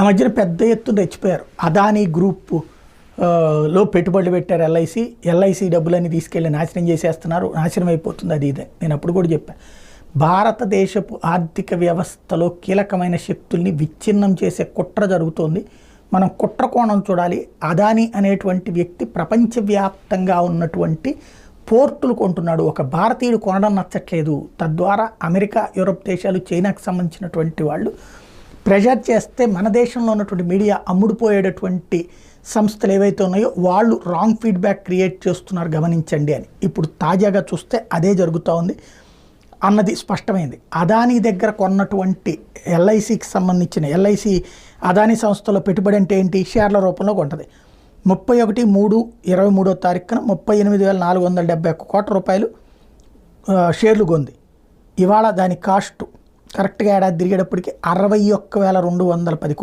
ఆ మధ్యన పెద్ద ఎత్తున రెచ్చిపోయారు. అదానీ గ్రూప్లో పెట్టుబడులు పెట్టారు ఎల్ఐసి ఎల్ఐసి డబ్బులన్నీ తీసుకెళ్ళి నాశనం చేసేస్తున్నారు. నాశనం అయిపోతుంది అది ఇదే. నేను అప్పుడు కూడా చెప్పాను భారతదేశపు ఆర్థిక వ్యవస్థలో కీలకమైన శక్తుల్ని విచ్ఛిన్నం చేసే కుట్ర జరుగుతోంది. మనం కుట్ర కోణం చూడాలి. అదాని అనేటువంటి వ్యక్తి ప్రపంచవ్యాప్తంగా ఉన్నటువంటి పోర్టులు కొంటున్నాడు. ఒక భారతీయుడు కొనడం నచ్చట్లేదు. తద్వారా అమెరికా యూరప్ దేశాలు చైనాకు సంబంధించినటువంటి వాళ్ళు ప్రెషర్ చేస్తే మన దేశంలో ఉన్నటువంటి మీడియా అమ్ముడుపోయేటటువంటి సంస్థలు ఏవైతే ఉన్నాయో వాళ్ళు రాంగ్ ఫీడ్బ్యాక్ క్రియేట్ చేస్తున్నారు గమనించండి అని. ఇప్పుడు తాజాగా చూస్తే అదే జరుగుతూ ఉంది. అన్నది స్పష్టమైంది. అదానీ దగ్గర కొన్నటువంటి ఎల్ఐసికి సంబంధించిన ఎల్ఐసి అదానీ సంస్థలో పెట్టుబడి అంటే ఏంటి? షేర్ల రూపంలో కొంటది. ముప్పై ఒకటి మూడు ఇరవై మూడో తారీఖున ముప్పై ఎనిమిది వేల నాలుగు వందల డెబ్బై ఒక్క కోట్ల రూపాయలు షేర్లు కొంది ఇవాళ దాని కాస్టు కరెక్ట్గా ఏడాది తిరిగేటప్పటికి అరవై ఒక్క వేల రెండు వందల పది కోట్లు.